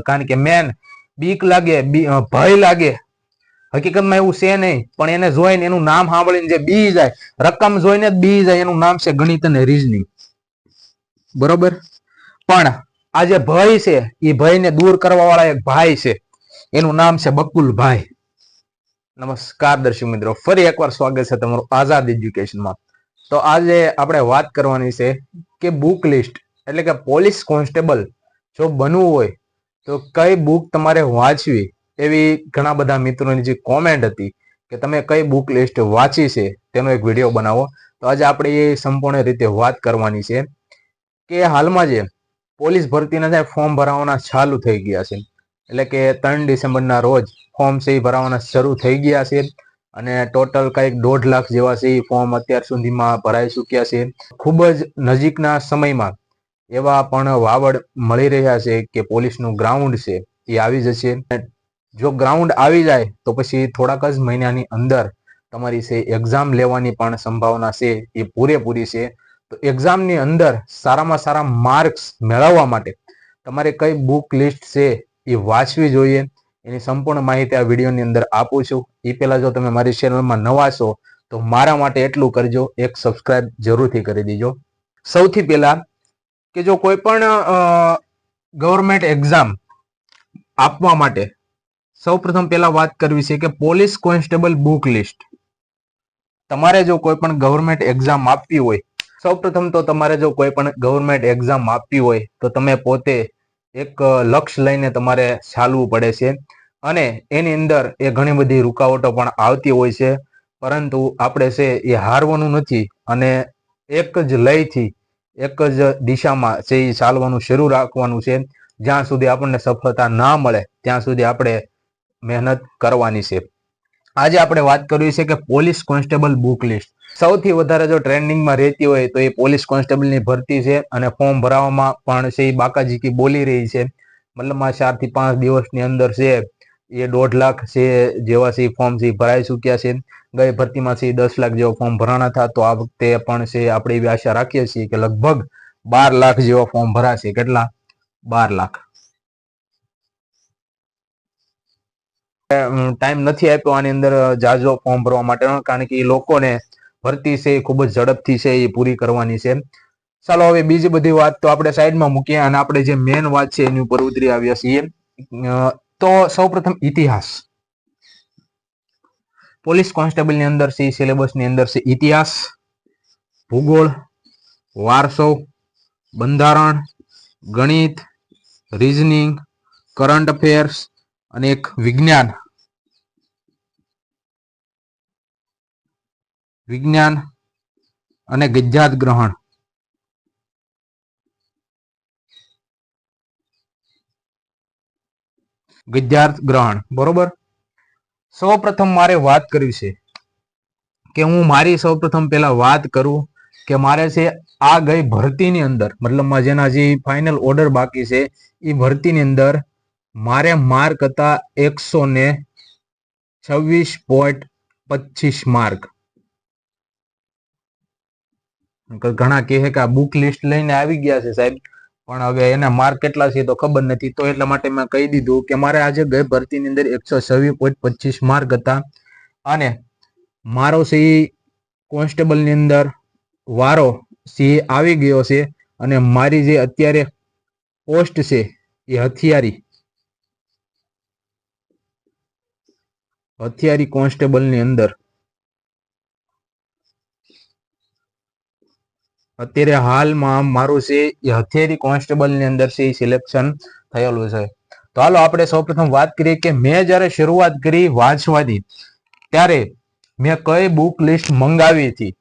કારણ કે મેન બીક લાગે ભય લાગે. હકીકતમાં એવું છે નહીં, પણ એને જોઈને એનું નામ સાંભળીને જે બી જાય, રકમ જોઈને બી જાય, એનું નામ છે ગણિત અને રીઝનિંગ બરોબર? પણ આ જે ભય છે, એ ભયને દૂર કરવા વાળા એક ભાઈ છે. એનું નામ છે બકુલભાઈ. નમસ્કાર દર્શક મિત્રો, ફરી એકવાર સ્વાગત છે તમારું આઝાદ એજ્યુકેશનમાં. તો આજે આપણે વાત કરવાની છે કે બુક લિસ્ટ એટલે કે પોલીસ કોન્સ્ટેબલ જો બનવું હોય તો કઈ બુક તમારે વાંચવી? એવી ઘણા બધા મિત્રોની જે કોમેન્ટ હતી કે તમે કઈ બુક લિસ્ટ વાંચી છે તેનો એક વીડિયો બનાવો. તો આજે આપણે એ સંપૂર્ણ રીતે વાત કરવાની છે કે હાલમાં જે પોલીસ ભરતીના જે ફોર્મ ભરાવાના ચાલુ થઈ ગયા છે. એટલે કે ત્રણ ડિસેમ્બરના રોજ ફોર્મ છે એ ભરાવાના શરૂ થઈ ગયા છે અને ટોટલ કંઈક દોઢ લાખ જેવા છે એ ફોર્મ અત્યાર સુધીમાં ભરાઈ ચૂક્યા છે. ખૂબ જ નજીકના સમયમાં એવા પણ વાવડ મળી રહ્યા છે કે પોલીસનું ગ્રાઉન્ડ છે, એ આવી જશે. જો ગ્રાઉન્ડ આવી જાય, તો પછી થોડાક જ મહિનાની અંદર તમારી છે એક્ઝામ લેવાની પણ સંભાવના છે, એ પૂરેપૂરી છે. તો એક્ઝામની અંદર સારામાં સારા માર્ક્સ મેળવવા માટે તમારે કઈ બુક લિસ્ટ છે એ વાંચવી જોઈએ. એની સંપૂર્ણ માહિતી આ વિડીયોની અંદર આપું છું. એ પહેલા જો તમે મારી ચેનલમાં નવા છો, તો મારા માટે એટલું કરજો. એક સબસ્ક્રાઇબ જરૂરથી કરી દેજો. સૌથી પહેલા કે જો કોઈ પણ ગવર્મેન્ટ એક્ઝામ આપવા માટે સૌપ્રથમ પહેલા વાત કરવી છે કે પોલીસ કોન્સ્ટેબલ બુક લિસ્ટ. તમારે જો કોઈ પણ ગવર્મેન્ટ એક્ઝામ આપવી હોય સૌપ્રથમ તો તમારે જો કોઈ પણ ગવર્મેન્ટ એક્ઝામ આપવી હોય, તો તમે પોતે એક લક્ષ્ય લઈને તમારે ચાલવું પડે છે. અને એની અંદર એ ઘણી બધી રૂકાવટો પણ આવતી હોય છે. પરંતુ આપણે છે એ હારવાનું નથી અને એક જ લયથી એક જ દિશામાં છે, એ ચાલવાનું શરૂ રાખવાનું છે. જ્યાં સુધી આપણને સફળતા ના મળે, ત્યાં સુધી આપણે મહેનત કરવાની છે. આજે આપણે વાત કરવી છે કે પોલીસ કોન્સ્ટેબલ બુક લિસ્ટ. સૌથી વધારે જો ટ્રેન્ડિંગમાં રહેતી હોય તો એ પોલીસ કોન્સ્ટેબલની ભરતી છે અને ફોર્મ ભરાવામાં પણ છે, એ બાકાજીકી બોલી રહી છે. મતલબમાં ચારથી પાંચ દિવસની અંદર છે. એ દોઢ લાખ છે, જેવા છે ફોર્મ છે ભરાઈ ચૂક્યા છે. ગઈ ભરતીમાં છે દસ લાખ જેવા ફોર્મ ભરાણા હતા તો આ વખતે પણ છે, આપણે એવી આશા રાખીએ છીએ કે લગભગ બાર લાખ જેવા ફોર્મ ભરાશે. કેટલા? બાર લાખ. ટાઈમ નથી આપ્યો આની અંદર જાજો ફોર્મ ભરવા માટેનો કારણ કે એ લોકોને ભરતી છે, એ ખૂબ જ ઝડપથી છે, એ પૂરી કરવાની છે. ચાલો, હવે બીજી બધી વાત તો આપણે સાઈડમાં મૂકીએ અને આપણે જે મેન વાત છે, એની ઉપર ઉતરી આવ્યા છીએ. તો સૌપ્રથમ ઇતિહાસ. પોલીસ કોન્સ્ટેબલની અંદર છે, સિલેબસની અંદર છે ઇતિહાસ, ભૂગોળ, વારસો, બંધારણ, ગણિત રીઝનિંગ કરંટ અફેર્સ અને એક વિજ્ઞાન. વિજ્ઞાન અને ગજ્જાત ગ્રહણ. ગજ્જાત ગ્રહણ, બરોબર? સૌપ્રથમ મારે વાત કરવી છે કે હું મારી સૌપ્રથમ પહેલા વાત કરું કે મારે છે આ ગઈ ભરતીની અંદર મતલબમાં જેના જે ફાઇનલ ઓર્ડર બાકી છે એ ભરતીની અંદર મારે માર્ક હતા એકસો ને છવ્વીસ પોઈન્ટ પચીસ માર્ક ઘણા કહે કે આ બુક લિસ્ટ લઈને આવી ગયા છે સાહેબ. પણ હવે એના માર્ક કેટલા છે તો ખબર નથી. તો એટલા માટે મેં કહી દીધું કે મારે આજે ગઈ ભરતીની અંદર એકસો છવ્વીસ પોઈન્ટ પચીસ માર્ક હતા. અને મારો સી કોન્સ્ટેબલની અંદર વારો સી આવી ગયો છે અને મારી જે અત્યારે પોસ્ટ છે એ હથિયારી હથિયારી કોન્સ્ટેબલની અંદર અત્યારે હાલમાં મારું છે એ હથિયારી કોન્સ્ટેબલની અંદર છે એ સિલેક્શન થયેલું છે. તો હાલો આપણે સૌપ્રથમ વાત કરીએ કે મેં જ્યારે શરૂઆત કરી વાંચવાની, ત્યારે મેં કઈ બુક લિસ્ટ મંગાવી હતી?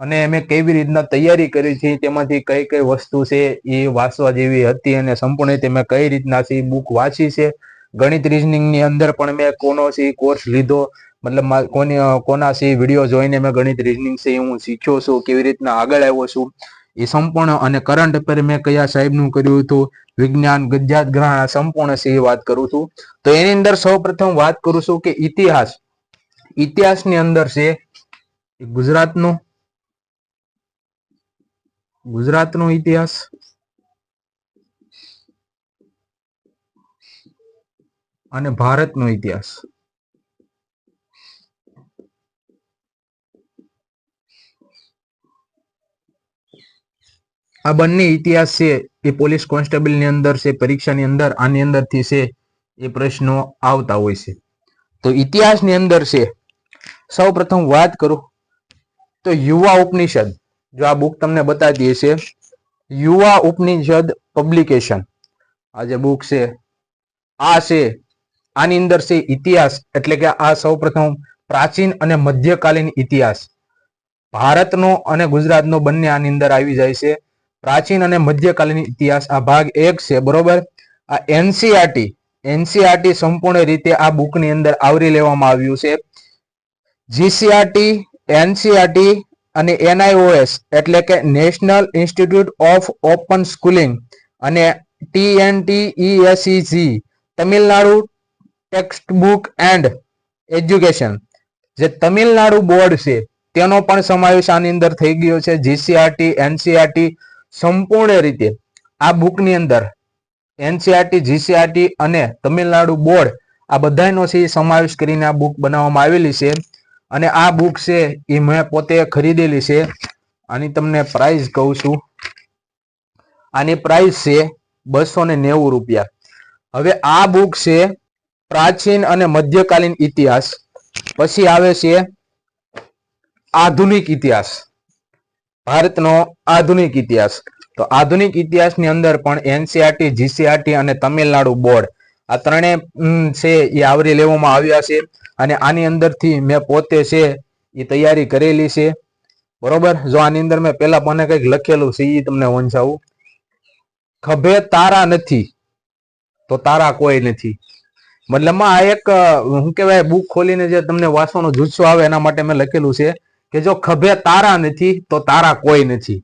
અને મેં કેવી રીતના તૈયારી કરી છે? તેમાંથી કઈ કઈ વસ્તુ છે એ વાંચવા જેવી હતી અને સંપૂર્ણ રીતે મેં કઈ રીતના છે બુક વાંચી છે? ગણિત રીઝનિંગની અંદર પણ મેં કોનો છે કોર્સ લીધો? મતલબ કોની, કોના છે વીડિયો જોઈને મેં ગણિત રીઝનિંગ છે, હું શીખ્યો છું, કેવી રીતના આગળ આવ્યો છું. એ સંપૂર્ણ અને કરંટ અફેર મેં કયા સાહેબનું કર્યું હતું, વિજ્ઞાન ગજ્જાત ગ્રહણ સંપૂર્ણ છે એ વાત કરું છું. તો એની અંદર સૌપ્રથમ વાત કરું છું કે ઇતિહાસ. ઇતિહાસની અંદર છે ગુજરાતનો ગુજરાતનો ઇતિહાસ. અને ભારતનો ઇતિહાસ. આ બંને ઇતિહાસ છે એ પોલીસ કોન્સ્ટેબલની અંદર છે, પરીક્ષાની અંદર, આની અંદરથી છે એ પ્રશ્નો આવતા હોય છે. તો ઇતિહાસની અંદર છે સૌ પ્રથમ વાત કરું તો યુવા ઉપનિષદ. જો આ બુક તમને બતાવી છે, યુવા ઉપનિષદ પબ્લિકેશન આ જે બુક છે, આ છે, આની અંદર છે ઇતિહાસ, એટલે કે આ સૌ પ્રથમ પ્રાચીન અને મધ્યકાલીન ઇતિહાસ. ભારતનો અને ગુજરાતનો બંને આની અંદર આવી જાય છે. પ્રાચીન અને મધ્યકાલીન ઇતિહાસ આ ભાગ એક છે, બરોબર? આ એનસીઆરટી એનસીઆરટી સંપૂર્ણ રીતે આ બુકની અંદર આવરી લેવામાં આવ્યું છે. જીસીઆરટી એનસીઆરટી અને એનઆઈઓએસ એટલે કે national institute of open schooling અને ટીએનટીઈએસઈજી Tamil Nadu text book and education જે તમિલનાડુ બોર્ડ છે, તેનો પણ સમાવેશ આની અંદર થઈ ગયો છે. જીસીઆરટી એનસીઆરટી સંપૂર્ણ રીતે આ બુકની અંદર એનસીઆરટી જીસીઆરટી અને તમિલનાડુ બોર્ડ આ બધાનો છે સમાવેશ કરીને આ બુક બનાવવામાં આવેલી છે. અને આ બુક છે એ મેં પોતે ખરીદેલી છે. આની તમને પ્રાઇસ કહું છું. આની પ્રાઇસ છે બસો નેવું રૂપિયા. હવે આ બુક છે પ્રાચીન અને મધ્યકાલીન ઇતિહાસ. પછી આવે છે આધુનિક ઇતિહાસ. ભારતનો આધુનિક ઇતિહાસ. તો આધુનિક ઇતિહાસની અંદર પણ એનસીઆરટી, જીસીઆરટી અને તમિલનાડુ બોર્ડ આ ત્રણેય છે એ આવરી લેવામાં આવ્યા છે. અને આની અંદરથી મેં પોતે છે એ તૈયારી કરેલી છે. બરોબર? જો આની અંદર મેં પહેલા મને કંઈક લખેલું છે એ તમને વંચાવું ખભે તારા નથી, તો તારા કોઈ નથી. મતલબમાં આ એક શું કહેવાય બુક ખોલીને જે તમને વાંચવાનો જુસ્સો આવે એના માટે મેં લખેલું છે. કે જો ખભે તારા નથી, તો તારા કોઈ નથી.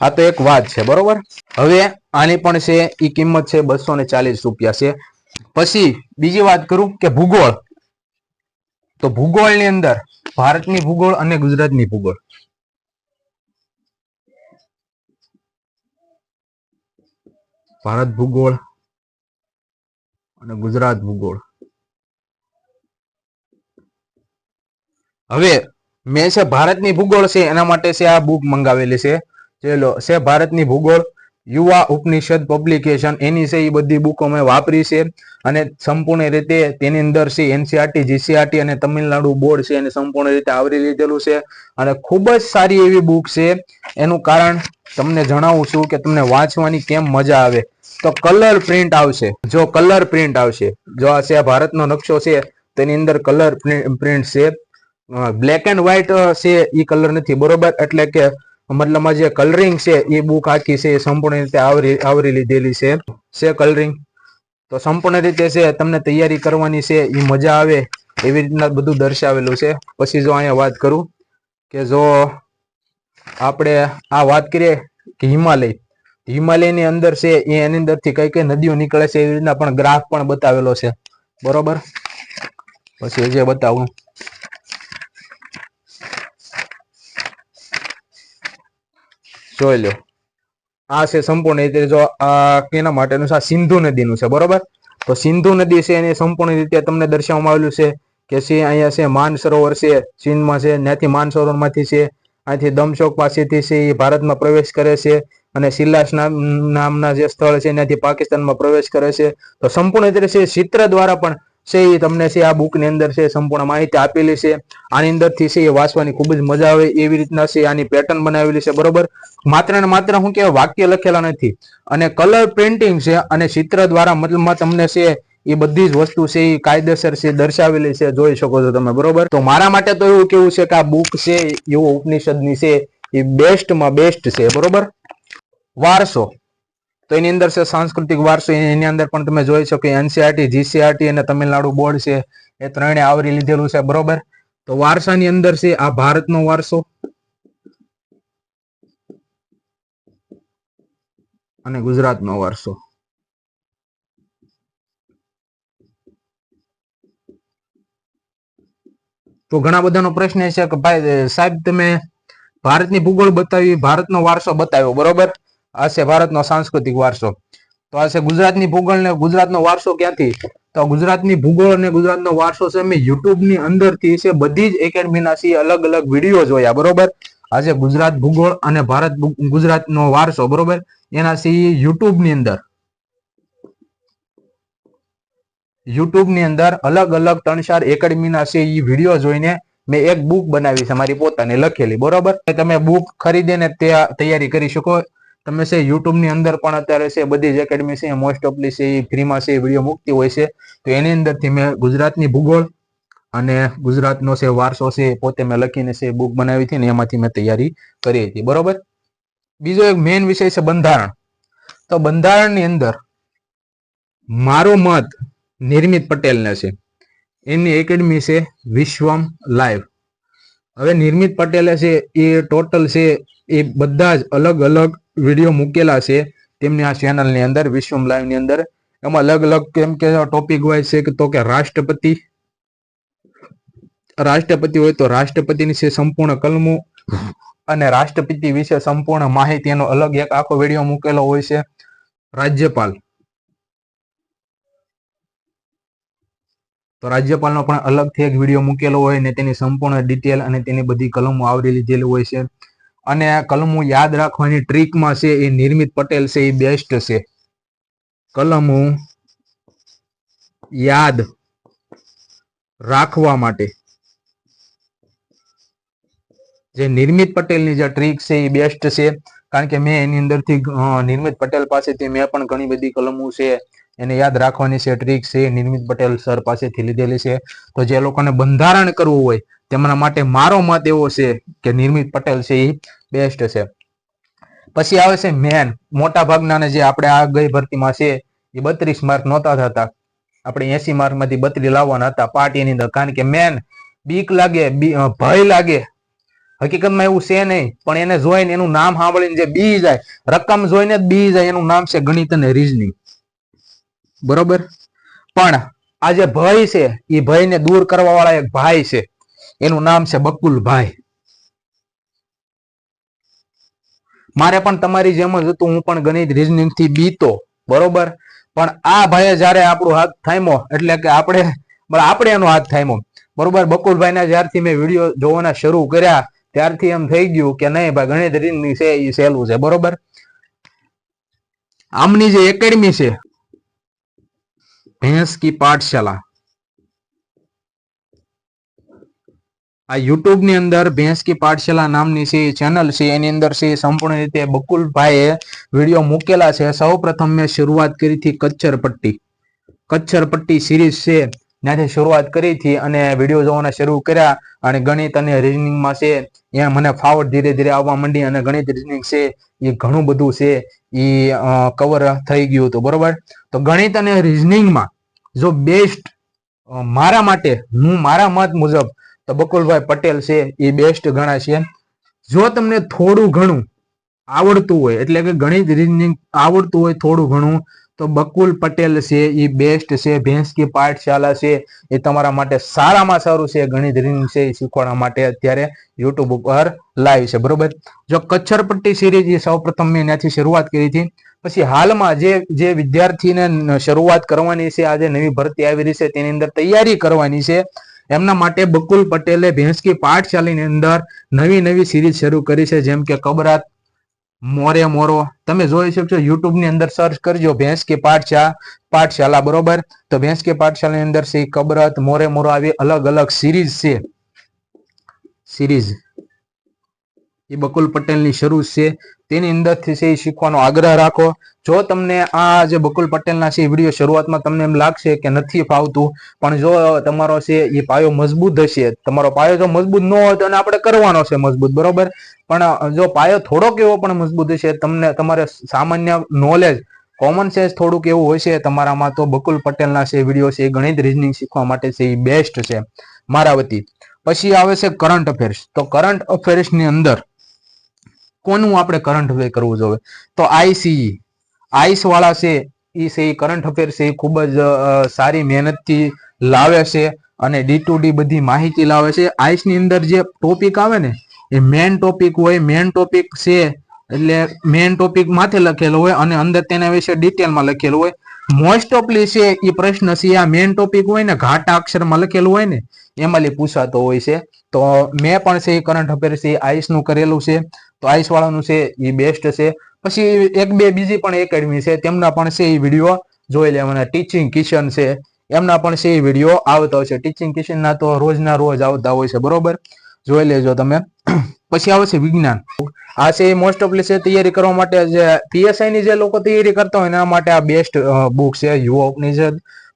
આ તો એક વાત છે, બરોબર? હવે આની પણ છે એ કિંમત છે બસો ને ચાલીસ રૂપિયા છે. પછી બીજી વાત કરું કે ભૂગોળ. તો ભૂગોળની અંદર ભારતની ભૂગોળ અને ગુજરાતની ભૂગોળ. ભારત ભૂગોળ અને ગુજરાત ભૂગોળ. હવે મેં છે ભારતની ભૂગોળ છે, એના માટે છે આ બુક મંગાવેલી છે. ચલો છે ભારતની ભૂગોળ, યુવા ઉપનિષદ પબ્લિકેશન એની છે એ બધી બુકો મેં વાપરી છે અને સંપૂર્ણ રીતે તેની અંદર છે એનસીઆરટી, જીસીઆરટી અને તમિલનાડુ બોર્ડ છે એને સંપૂર્ણ રીતે આવરી લીધેલું છે. અને ખૂબ જ સારી એવી બુક છે. એનું કારણ તમને જણાવું છું કે તમને વાંચવાની કેમ મજા આવે. તો કલર પ્રિન્ટ આવશે. જો કલર પ્રિન્ટ આવશે, જો આ છે ભારતનો નકશો છે, તેની અંદર કલર પ્રિન્ટ છે. બ્લેક એન્ડ વ્હાઈટ છે એ કલર નથી. બરોબર? એટલે કે મતલબમાં જે કલરિંગ છે એ બુક આખી છે, એ સંપૂર્ણ રીતે આવરી આવરી લીધેલી છે. છે કલરિંગ તો સંપૂર્ણ રીતે છે, તમને તૈયારી કરવાની છે એ મજા આવે એવી રીતના બધું દર્શાવેલું છે. પછી જો અહીંયા વાત કરું કે જો આપણે આ વાત કરીએ કે હિમાલય. હિમાલયની અંદર છે એ એની અંદરથી કઈ કઈ નદીઓ નીકળે છે એવી રીતના પણ ગ્રાફ પણ બતાવેલો છે. બરોબર? પછી જે બતાવું. જોઈ લો. આ છે સંપૂર્ણ રીતે, જો આ કેના માટેનું છે? આ સિંધુ નદીનું છે, બરોબર? તો સિંધુ નદી છે એને સંપૂર્ણ રીતે તમને દર્શાવવામાં આવેલું છે કે છે અહીંયા છે માન સરોવર છે, ચીનમાં છે, ત્યાંથી માન સરોવરમાંથી છે, અહીંથી દમશોક પાસેથી છે, એ ભારતમાં પ્રવેશ કરે છે અને નામ, નામના જે સ્થળ છે, ત્યાંથી પાકિસ્તાનમાં પ્રવેશ કરે છે. તો સંપૂર્ણ રીતે છે, ચિત્ર દ્વારા પણ છે, એ તમને છે, આ બુકની અંદર છે, સંપૂર્ણ માહિતી આપેલી છે. આની અંદરથી છે, એ વાંચવાની ખૂબ જ મજા આવે એવી રીતના છે, આની પેટર્ન બનાવેલી છે, બરોબર? માત્ર ને માત્ર હું કે વાક્ય લખેલા નથી. અને કલર પ્રિન્ટિંગ છે, અને ચિત્ર દ્વારા મતલબમાં તમને છે, એ બધી જ વસ્તુ છે, એ કાયદેસર છે, દર્શાવેલી છે, જોઈ શકો છો તમે, બરોબર? તો મારા માટે તો એવું કેવું છે કે આ બુક છે, એવો ઉપનિષદની છે, એ બેસ્ટમાં બેસ્ટ છે, બરોબર? વારસો. તો એની અંદર છે સાંસ્કૃતિક વારસો એની અંદર પણ તમે જોઈ શકો એનસીઆરટી જીસીઆરટી અને તમિલનાડુ બોર્ડ છે, એ ત્રણે આવરી લીધેલું છે, બરોબર? તો વારસાની અંદર છે, આ ભારતનો વારસો અને ગુજરાતનો વારસો. તો ઘણા બધાનો પ્રશ્ન એ છે કે ભાઈ, સાહેબ, તમે ભારતની ભૂગોળ બતાવી, ભારતનો વારસો બતાવ્યો, બરોબર? આ છે ભારતનો સાંસ્કૃતિક વારસો. તો આ છે ગુજરાતની ભૂગોળ ને ગુજરાતનો વારસો ક્યાંથી? તો ગુજરાતની ભૂગોળ અને ગુજરાતનો વારસો છે મેં યુટ્યુબની અંદરથી છે બધી જ એકેડમીના સી અલગ અલગ વીડિયો જોયા, બરોબર? આજે ગુજરાત ભૂગોળ અને ભારત ગુજરાતનો વારસો, બરોબર? એના સી યુટ્યુબની અંદર. યુટ્યુબની અંદર અલગ અલગ ત્રણ ચાર એકેડમીના છે એ વીડિયો જોઈને મેં એક બુક બનાવી છે મારી પોતાની લખેલી, બરોબર? તમે બુક ખરીદીને તૈયારી કરી શકો. તમે છે, યુટ્યુબની અંદર પણ અત્યારે છે, બધી જ એકેડમી છે મોસ્ટ ઓફલી છે, એ ફ્રીમાં છે વીડિયો મૂકતી હોય છે. તો એની અંદરથી મેં ગુજરાતની ભૂગોળ અને ગુજરાતનો છે, વારસો છે પોતે મેં લખીને છે બુક બનાવી હતી ને એમાંથી મેં તૈયારી કરી હતી. બરોબર? બીજો એક મેઇન વિષય છે, બંધારણ. તો બંધારણની અંદર મારો મત નિર્મિત પટેલને છે. એમની એકેડમી છે, વિશ્વમ લાઈવ. હવે નિર્મિત પટેલે છે, એ ટોટલ છે, એ બધા જ અલગ અલગ વીડિયો મૂકેલા છે. તેમની આ ચેનલની અંદર, વિશ્વમ લાઈવની અંદર. એમાં અલગ અલગ કેમ કે ટોપિક હોય છે તો કે રાષ્ટ્રપતિ. રાષ્ટ્રપતિ હોય તો રાષ્ટ્રપતિની છે સંપૂર્ણ કલમો અને રાષ્ટ્રપતિ વિશે સંપૂર્ણ માહિતીનો અલગ એક આખો વીડિયો મૂકેલો હોય છે. રાજ્યપાલ. તો રાજ્યપાલનો પણ અલગથી એક વીડિયો મૂકેલો હોય ને તેની સંપૂર્ણ ડિટેલ અને તેની બધી કલમો આવરી લીધેલી હોય છે. અને કલમો યાદ રાખવાની ટ્રીકમાં છે એ નિર્મિત પટેલ છે, એ બેસ્ટ છે. કલમો યાદ રાખવા માટે. જે નિર્મિત પટેલની જે ટ્રીક છે એ બેસ્ટ છે. કારણ કે મેં એની અંદરથી નિર્મિત પટેલ પાસેથી મેં પણ ઘણી બધી કલમો છે. એને યાદ રાખવાની છે, ટ્રીક છે નિર્મિત પટેલ સર પાસેથી લીધેલી છે. તો જે લોકોને બંધારણ કરવું હોય તેમના માટે મારો મત એવો છે કે નિર્મિત પટેલ છે એ બેસ્ટ છે. પછી આવે છે મેન. મોટા ભાગના જે આપણે આ ગઈ ભરતીમાં છે, એ બત્રીસ માર્ક નહોતા થતા. આપણે એસી માર્કમાંથી બત્રીસ લાવવાના હતા પાર્ટીની અંદર. કારણ કે મેન બીક લાગે ભય લાગે. હકીકતમાં એવું છે નહીં, પણ એને જોઈને એનું નામ સાંભળીને જે બી જાય, રકમ જોઈને જ બી જાય, એનું નામ છે ગણિત અને રીઝનિંગ બરોબર? પણ આ જે ભય છે, એ ભયને દૂર કરવા વાળા એક ભાઈ છે. એનું નામ છે બકુલભાઈ. મારે પણ તમારી જેમ જ હતું, હું પણ ગણિત રીઝનિંગથી બીતો, બરોબર? પણ આ ભાઈએ જ્યારે આપણો હાથ થામ્યો, એટલે કે આપણે આપણે એનો હાથ થામ્યો, બરોબર? બકુલભાઈના જ્યારથી મેં વીડિયો જોવાના શરૂ કર્યા, ત્યારથી એમ થઈ ગયું કે નહીં ભાઈ, ગણિત રીઝનિંગ છે એ સહેલું છે, બરોબર? આમની જે એકેડમી છે, ભેંસ કી પાઠશાલા આ યુટ્યુબની અંદર ભેંસ કી પાઠશાલા નામની છે ચેનલ છે, એની અંદર છે સંપૂર્ણ રીતે બકુલભાઈએ વીડિયો મૂકેલા છે. સૌ પ્રથમ મેં શરૂઆત કરી હતી કચ્છર પટ્ટી કચ્છર પટ્ટી સિરીઝ છે. ત્યાંથી શરૂઆત કરી હતી અને વીડિયો જોવાના શરૂ કર્યા અને ગણિત અને રિઝનિંગમાં છે. એ મને ફાવટ ધીરે ધીરે આવવા માંડી અને ગણિત રિઝનિંગ છે, એ ઘણું બધું છે એ કવર થઈ ગયું હતું. બરોબર? તો ગણિત અને રિઝનિંગમાં જો બેસ્ટ મારા માટે, હું મારા મત મુજબ તો બકુલભાઈ પટેલ છે, એ બેસ્ટ ગણાય જો તમને થોડું ઘણું આવડતું હોય, એટલે કે ગણિત રીઝનિંગ આવડતું હોય થોડું ઘણું, તો બકુલ પટેલ છે, એ બેસ્ટ છે, ભેંસકી પાઠશાલા છે, એ તમારા માટે સારામાં સારું છે ગણિત રીઝનિંગ છે, એ શીખવાડવા માટે અત્યારે યુટ્યુબ ઉપર લાઈવ છે, બરોબર? જો કચ્છરપટ્ટી સિરીઝ એ સૌ પ્રથમ મેં ત્યાંથી શરૂઆત કરી હતી. પછી હાલમાં જે જે વિદ્યાર્થીને શરૂઆત કરવાની છે, આજે નવી ભરતી આવી રહી છે, તેની અંદર તૈયારી કરવાની છે. એમના માટે બકુલ પટેલે ભેંસકી પાઠશાલીની અંદર નવી નવી સિરીઝ શરૂ કરી છે, જેમ કે કબરાત, મોરે મોરો. તમે જોઈ શકશો યુટ્યુબની અંદર સર્ચ કરજો ભેંસ કે પાઠશા પાઠશાલા બરોબર? તો ભેંસ કે પાઠશાલાની અંદર છે કબરત, મોરે મોરો, આવી અલગ અલગ સિરીઝ છે. સિરીઝ. એ બકુલ પટેલની શરૂ છે. તેની અંદરથી છે એ શીખવાનો આગ્રહ રાખો. જો તમને આ જે બકુલ પટેલના છે વીડિયો શરૂઆતમાં તમને એમ લાગશે કે નથી ફાવતું, પણ જો તમારો છે એ પાયો મજબૂત હશે, તમારો પાયો જો મજબૂત ન હોય તો આપણે કરવાનો છે મજબૂત, બરોબર? પણ જો પાયો થોડોક એવો પણ મજબૂત હશે, તમને તમારે સામાન્ય નોલેજ કોમન સેન્સ થોડુંક એવું હોય છે તમારામાં તો બકુલ પટેલના છે વીડિયો છે એ ગણિત રીઝનિંગ શીખવા માટે છે એ બેસ્ટ છે મારા વતી પછી આવે છે કરંટ અફેર્સ તો કરંટ અફેર્સની અંદર કોનું આપણે કરંટ અફેર કરવું જોઈએ? તો આઈસીઈ આઈસ વાળા છે એ છે એ કરંટ અફેર છે એ ખૂબ જ સારી મહેનતથી લાવે છે અને ડી ટુ ડી બધી માહિતી લાવે છે. આઈસની અંદર જે ટોપિક આવે ને, એ મેન ટોપિક હોય મેન ટોપિક છે, એટલે મેન ટોપિક માથે લખેલો હોય અને અંદર તેના વિશે ડિટેલમાં લખેલું હોય. મોસ્ટ ઓફલી છે એ પ્રશ્ન છે, આ મેઇન ટોપિક હોય ને, ઘાટા અક્ષરમાં લખેલું હોય ને, એમાં પૂછાતો હોય છે. તો મેં પણ છે એ કરંટ અફેર છે આઈસનું કરેલું છે. તો આઈસ વાળાનું છે એ બેસ્ટ છે. પછી એક બે બીજી પણ એકેડમી છે, તેમના પણ છે એ વીડિયો જોઈ લેવાના ટીચિંગ કિશન છે. એમના પણ છે એ વીડિયો આવતા હોય છે. ટીચિંગ કિશનના તો રોજના રોજ આવતા હોય છે, બરોબર? જોઈ લેજો તમે. પછી આવે છે વિજ્ઞાન. આ છે મોસ્ટ ઓફલી છે તૈયારી કરવા માટે જે પીએસઆઈ ની જે લોકો તૈયારી કરતા હોય એના માટે આ બેસ્ટ બુક છે. યુવા જે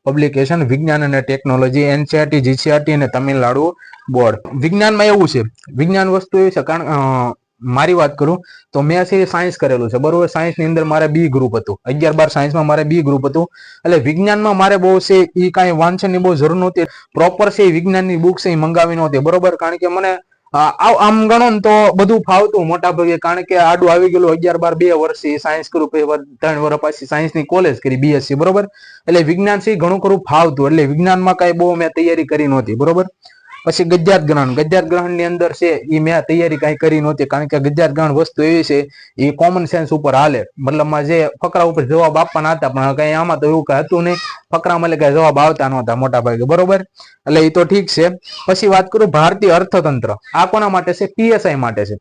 પબ્લિકેશન વિજ્ઞાન અને ટેકનોલોજી એનસીઆરટી જીસીઆરટી અને તમિલનાડુ બોર્ડ વિજ્ઞાનમાં એવું છે. વિજ્ઞાન વસ્તુ એવી છે કારણ મારી વાત કરું, તો મેં છે સાયન્સ કરેલું છે. બરોબર સાયન્સની અંદર મારે બી ગ્રુપ હતું. અગિયાર બાર સાયન્સમાં મારે બી ગ્રુપ હતું. એટલે વિજ્ઞાનમાં મારે બહુ છે એ કાંઈ વાંચનની બહુ જરૂર નહોતી. પ્રોપર છે એ વિજ્ઞાનની બુક છે એ મંગાવી નહોતી. બરોબર, કારણ કે મને આમ ગણો ને તો બધું ફાવતું મોટા ભાગે. કારણ કે આડું આવી ગયેલું અગિયાર બાર બે વર્ષથી સાયન્સ કરું ત્રણ વર્ષ પછી સાયન્સની કોલેજ કરી બીએસસી બરોબર? એટલે વિજ્ઞાન છે ઘણું ખરું ફાવતું. એટલે વિજ્ઞાનમાં કાંઈ બહુ મેં તૈયારી કરી નહોતી. બરોબર? પછી ગદ્યાત ગ્રહણ. ગદ્યાત ગ્રહણની અંદર છે એ મેં તૈયારી કાંઈ કરી નહોતી, કારણ કે ગદ્યાત ગ્રહણ વસ્તુ એવી છે એ કોમન સેન્સ ઉપર હાલે. મતલબમાં જે ફકરા ઉપર જવાબ આપવાના હતા, પણ કઈ આમાં તો એવું કઈ હતું નહીં. ફકરામાં એટલે કઈ જવાબ આવતા નહોતા, મોટા ભાગે. બરોબર? એટલે એ તો ઠીક છે. પછી વાત કરું ભારતીય અર્થતંત્ર. આ કોના માટે છે? પીએસઆઈ માટે છે.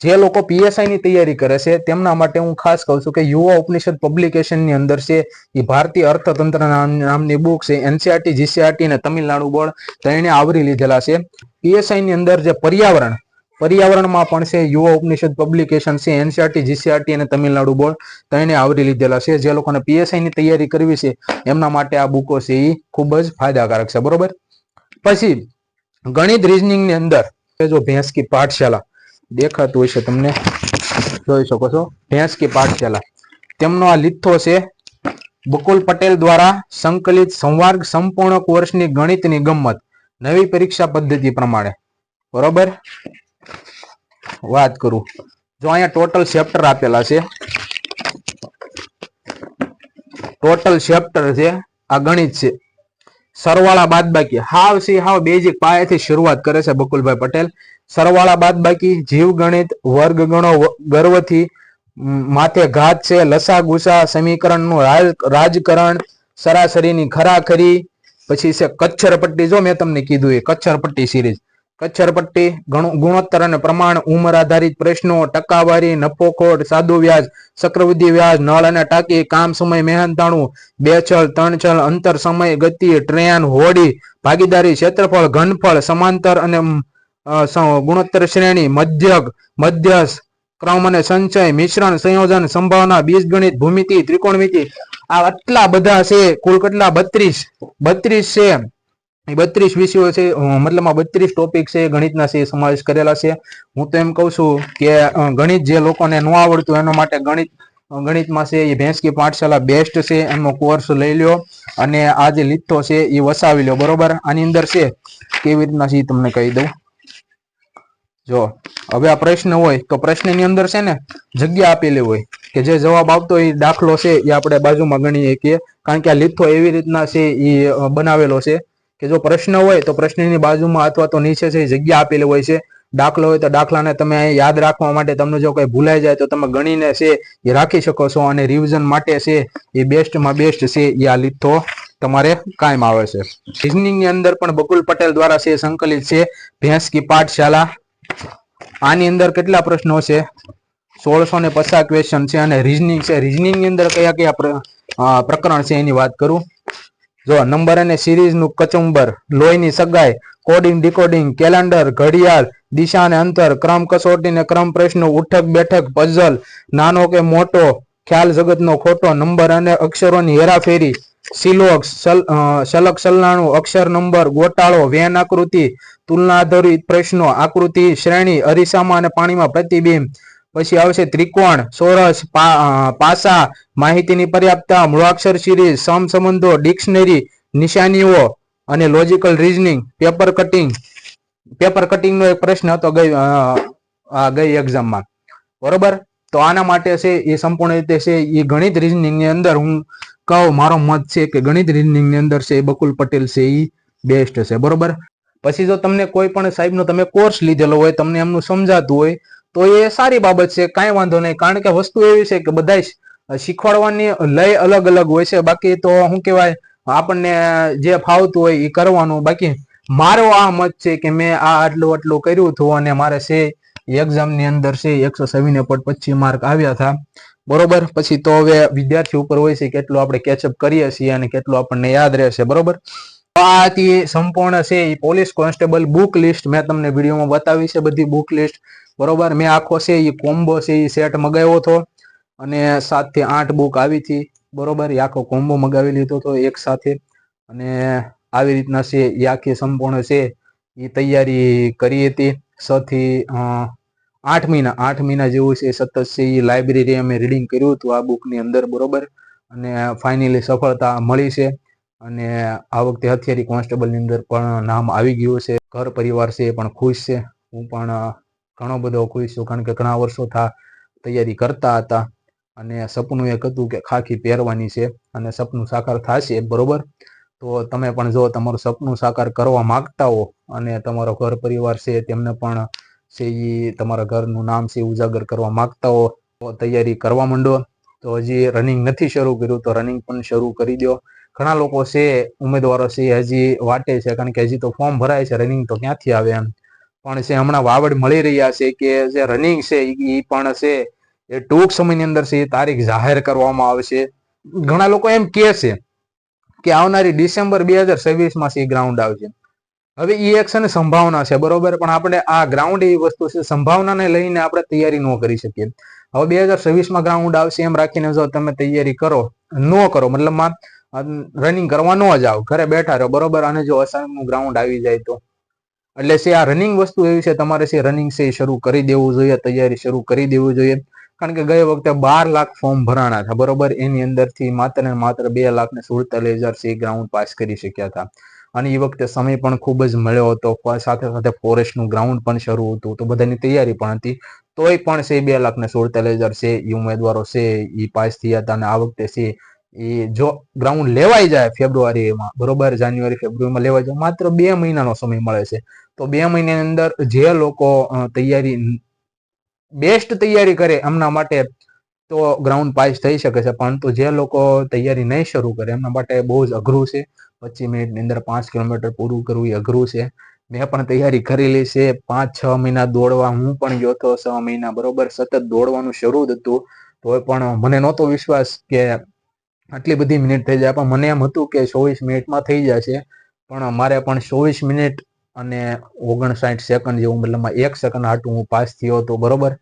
જે લોકો પીએસઆઈ ની તૈયારી કરે છે, તેમના માટે હું ખાસ કહું છું કે યુવા ઉપનિષદ પબ્લિકેશનની અંદર છે એ ભારતીય અર્થતંત્ર નામની બુક છે એનસીઆરટી જીસીઆરટી અને તમિલનાડુ બોર્ડ ત્રણે આવરી લીધેલા છે. પીએસઆઈ ની અંદર જે પર્યાવરણ, પર્યાવરણમાં પણ છે, યુવા ઉપનિષદ પબ્લિકેશન છે એનસીઆરટી જીસીઆરટી અને તમિલનાડુ બોર્ડ ત્રણે આવરી લીધેલા છે. જે લોકોને પીએસઆઈ ની તૈયારી કરવી છે, એમના માટે આ બુકો છે એ ખૂબ જ ફાયદાકારક છે. બરોબર? પછી ગણિત રીઝનિંગની અંદર, જો ભેંસ કી પાઠશાલા દેખાતું હશે તમને? જોઈ શકો છો. ભેંસ કી પાઠશાલા. તેમનો આ લીથો છે બકુલ પટેલ દ્વારા સંકલિત સંવાર્ગ સંપૂર્ણ કોર્સની ગણિતની ગમત નવી પરીક્ષા પદ્ધતિ પ્રમાણે. બરોબર? વાત કરું. જો અહીંયા ટોટલ ચેપ્ટર આપેલા છે. ટોટલ ચેપ્ટર છે. આ ગણિત છે. સરવાળા બાદબાકી. હાવ છે હાવ બેઝિક પાયાથી શરૂઆત કરે છે બકુલભાઈ પટેલ. સરવાળા બાદબાકી જીવ ગણિત વર્ગ ગણો ગર્વથી માથે ઘાત છે લસા ગુસા સમીકરણનું રાજ- રાજકારણ, સરાસરીની ખરાખરી, પછી છે કચ્છરપટ્ટી. જો મેં તમને કીધું એ કચ્છરપટ્ટી સિરીઝ કચ્છરપટ્ટી ગુણોત્તર અને પ્રમાણ, ઉંમર આધારિત પ્રશ્નો, ટકાવારી, નફોખોટ, સાદુ વ્યાજ, ચક્રવૃદ્ધિ વ્યાજ, નળ અને ટાંકી, કામ સમય, મહેનતાણું બે છલ ત્રણ છલ અંતર સમય, ગતિ, ટ્રેન, હોડી, ભાગીદારી, ક્ષેત્રફળ, ઘનફળ, સમાંતર અને ગુણોત્તર શ્રેણી મધ્યક મધ્યસ, ક્રમ અને સંચય, મિશ્રણ, સંયોજન, સંભાવના, બીજગણિત, ભૂમિતિ, ત્રિકોણમિતિ, આ આટલા બધા છે, કુલ કેટલા? બત્રીસ. બત્રીસ છે. એ બત્રીસ વિષયો છે મતલબમાં મતલબ બત્રીસ ટોપિક છે, ગણિતના છે, સમાવેશ કરેલા છે. હું તો એમ કહું છું કે ગણિત જે લોકોને ન આવડતું એના માટે ગણિત ગણિતમાં છે, એ ભેંસકી પાઠશાલા બેસ્ટ છે એનો કોર્સ લઈ લ્યો અને આ જે લીથો છે, એ વસાવી લ્યો. બરોબર? આની અંદર છે, કેવી રીતના છે તમને કહી દઉં. જો, હવે આ પ્રશ્ન હોય, તો પ્રશ્નની અંદર છે ને, જગ્યા આપેલી હોય, કે જે જવાબ આવતો એ દાખલો છે એ આપણે બાજુમાં ગણીએ કે, કારણ કે આ લીથો એવી રીતના છે એ બનાવેલો છે, કે જો પ્રશ્ન હોય તો પ્રશ્નની બાજુમાં અથવા તો નીચે છે જગ્યા આપેલી હોય છે. દાખલો હોય તો દાખલાને તમે અહીં યાદ રાખવા માટે તમને જો કઈ ભૂલાઈ જાય તો તમે ગણીને છે એ રાખી શકો છો અને રિવિઝન માટે છે એ બેસ્ટમાં બેસ્ટ છે એ આ લીથો તમારે કાયમ આવે છે. રિઝનિંગની અંદર પણ બકુલ પટેલ દ્વારા છે સંકલિત છે. ભેંસ કી પાઠશાલા આની અંદર કેટલા પ્રશ્નો છે? સોળસો ને પચાસ ક્વેશ્ચન છે અને રીઝનિંગ છે. રીઝનિંગની અંદર કયા કયા પ્રકરણ છે એની વાત કરું? જો નંબર અને સિરીઝનું કચુંબર લોહીની સગાઈ કોડિંગ ડીકોડિંગ કેલેન્ડર ઘડિયાળ દિશા અને અંતર ક્રમ કસોટી ને ક્રમ પ્રશ્નો ઉઠક બેઠક પઝલ નાનો કે મોટો ખ્યાલ જગતનો ખોટો નંબર અને અક્ષરોની હેરાફેરી સિલોક સલ- અ, શલક સલ્લાણું અક્ષર નંબર ગોટાળો વેન આકૃતિ તુલના આધારિત પ્રશ્નો, આકૃતિ, શ્રેણી, અરીસામાં અને પાણીમાં પ્રતિબિંબ. પછી આવશે ત્રિકોણ, સોરસ પાસા, માહિતીની પર્યાપ્તતા, મૂળાક્ષર સિરીઝ સમસંબંધો ડિક્શનરી, નિશાનીઓ અને logical reasoning, paper cutting. Paper કટિંગનો એક પ્રશ્ન હતો ગઈ ગઈ એક્ઝામમાં. બરોબર? તો આના માટે છે, એ સંપૂર્ણ રીતે છે, એ ગણિત રીઝનિંગની અંદર હું કહું, મારો મત છે કે ગણિત રીઝનિંગની અંદર છે, એ બકુલ પટેલ છે એ બેસ્ટ છે. બરોબર? પછી જો તમને કોઈ પણ સાહેબનો તમે કોર્સ લીધેલો હોય, તમને એમનું સમજાતું હોય, તો એ સારી બાબત છે, કાંઈ વાંધો નહીં. કારણ કે વસ્તુ એવી છે કે બધા શીખવાડવાની લય અલગ અલગ હોય છે. બાકી તો શું કહેવાય, આપણને જે ફાવતું હોય એ કરવાનું. બાકી મારો આ મત છે કે મેં આ આટલું આટલું કર્યું હતું અને મારે છે એક્ઝામની અંદર છે એકસો સવીને પોઈન્ટ પચીસ માર્ક આવ્યા હતા. બરોબર? પછી તો હવે વિદ્યાર્થી ઉપર હોય છે, કેટલું આપણે કેચઅપ કરીએ છીએ અને કેટલું આપણને યાદ રહેશે. બરોબર? આ સંપૂર્ણ છે એ પોલીસ કોન્સ્ટેબલ બુક લિસ્ટ. મેં તમને વિડીયોમાં બતાવી છે બધી બુક લિસ્ટ. બરોબર? મેં આખો છે એ કોમ્બો છે એ સેટ મગાવ્યો હતો અને સાતથી આઠ બુક આવી હતી. બરોબર? એ આખો કોમ્બો મગાવી લીધો હતો એક સાથે. અને આવી રીતના છે એ આખી સંપૂર્ણ છે એ તૈયારી કરી હતી. છ થી આઠ મહિના આઠ મહિના જેવું છે સતત છે એ લાઇબ્રેરી અમે રીડિંગ કર્યું હતું આ બુકની અંદર. બરોબર? અને ફાઇનલી સફળતા મળી છે. અને આ વખતે હથિયારી કોન્સ્ટેબલની અંદર પણ નામ આવી ગયું છે. ઘર પરિવાર છે એ પણ ખુશ છે. હું પણ ઘણો બધો ખુશ છું કારણ કે ઘણા વર્ષો થા તૈયારી કરતા હતા અને સપનું એક હતું કે ખાખી પહેરવાની છે અને સપનું સાકાર થશે, બરોબર? તો તમે પણ જો તમારું સપનું સાકાર કરવા માંગતા હો અને તમારો ઘર પરિવાર છે તેમને પણ છે એ તમારા ઘરનું નામ છે ઉજાગર કરવા માંગતા હો. તૈયારી કરવા માંડો. તો હજી રનિંગ નથી શરૂ કર્યું તો રનિંગ પણ શરૂ કરી દો. ઘણા લોકો છે, ઉમેદવારો છે, હજી વાટે છે, કારણ કે હજી તો ફોર્મ ભરાય છે રનિંગ તો ક્યાંથી આવે એમ. પણ છે, હમણાં વાવડ મળી રહ્યા છે કે જે રનિંગ છે એ પણ છે, એ ટૂંક સમયની અંદર છે, એ તારીખ જાહેર કરવામાં આવશે ઘણા લોકો એમ કહે છે કે આવનારી ડિસેમ્બર બે હજાર છવ્વીસમાં છે ગ્રાઉન્ડ આવશે. હવે એ એક છે ને સંભાવના છે, બરોબર? પણ આપણે આ ગ્રાઉન્ડ એવી વસ્તુ છે, સંભાવનાને લઈને આપણે તૈયારી ન કરી શકીએ. હવે બે હજાર છવ્વીસમાં ગ્રાઉન્ડ આવશે એમ રાખીને જો તમે તૈયારી કરો, ન કરો મતલબમાં રનિંગ કરવા ન જાઓ ઘરે બેઠા રહો, બરોબર? અને જો અસામનું ગ્રાઉન્ડ આવી જાય તો? એટલે છે, આ રનિંગ વસ્તુ એવી છે, તમારે છે રનિંગ છે શરૂ કરી દેવું જોઈએ, તૈયારી શરૂ કરી દેવું જોઈએ. કારણ કે ગઈ વખતે બાર લાખ ફોર્મ ભરાણા હતા, બરોબર? એની અંદરથી માત્ર ને માત્ર બે લાખ ને સુડતાલીસ હજાર છે ગ્રાઉન્ડ પાસ કરી શક્યા હતા. અને એ વખતે સમય પણ ખૂબ જ મળ્યો હતો સાથે સાથે ફોરેસ્ટનું ગ્રાઉન્ડ પણ શરૂ હતું, તો બધાની તૈયારી પણ હતી. તોય પણ છે, બે લાખ ને સુડતાલીસ હજાર છે એ ઉમેદવારો છે એ પાસ થયા હતા, અને આ વખતે છે એ જો ગ્રાઉન્ડ લેવાઈ જાય ફેબ્રુઆરીમાં, બરોબર? જાન્યુઆરી, ફેબ્રુઆરીમાં લેવાઈ જાય, માત્ર બે મહિનાનો સમય મળે છે. તો બે મહિનાની અંદર જે લોકો તૈયારી, બેસ્ટ તૈયારી કરે એમના માટે તો ગ્રાઉન્ડ પાસ થઈ શકે છે, પરંતુ જે લોકો તૈયારી નહીં શરૂ કરે એમના માટે બહુ જ અઘરું છે. પચીસ મિનિટની અંદર પાંચ કિલોમીટર પૂરું કરવું એ અઘરું છે. મેં પણ તૈયારી કરેલી છે, પાંચ છ મહિના દોડવા, હું પણ ગયો હતો છ મહિના, બરોબર? સતત દોડવાનું શરૂ જ હતું. તોય પણ મને નહોતો વિશ્વાસ કે આટલી બધી મિનિટ થઈ જાય. પણ મને એમ હતું કે ચોવીસ મિનિટમાં થઈ જશે. પણ મારે પણ ચોવીસ મિનિટ અને ઓગણસાઠ સેકન્ડ જેવું મતલબમાં એક સેકન્ડ હાટું હું પાસ થયો હતો, બરોબર?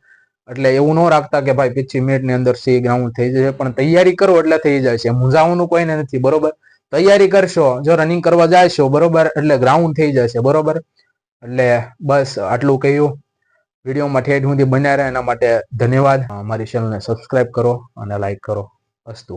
એટલે એવું ન રાખતા કે ભાઈ પચીસ મિનિટની અંદર સી ગ્રાઉન્ડ થઈ જશે. પણ તૈયારી કરો એટલે થઈ જશે. મૂંઝાવાનું કોઈને નથી, બરોબર? તૈયારી કરશો. જો રનિંગ કરવા જાશો, બરોબર? એટલે ગ્રાઉન્ડ થઈ જશે, બરોબર? એટલે બસ આટલું કહ્યું. વિડીયોમાં ઠેઠ સુધી બન્યા રહે. એના માટે ધન્યવાદ. મારી ચેનલને સબસ્ક્રાઇબ કરો અને લાઈક કરો. અસ્તુ.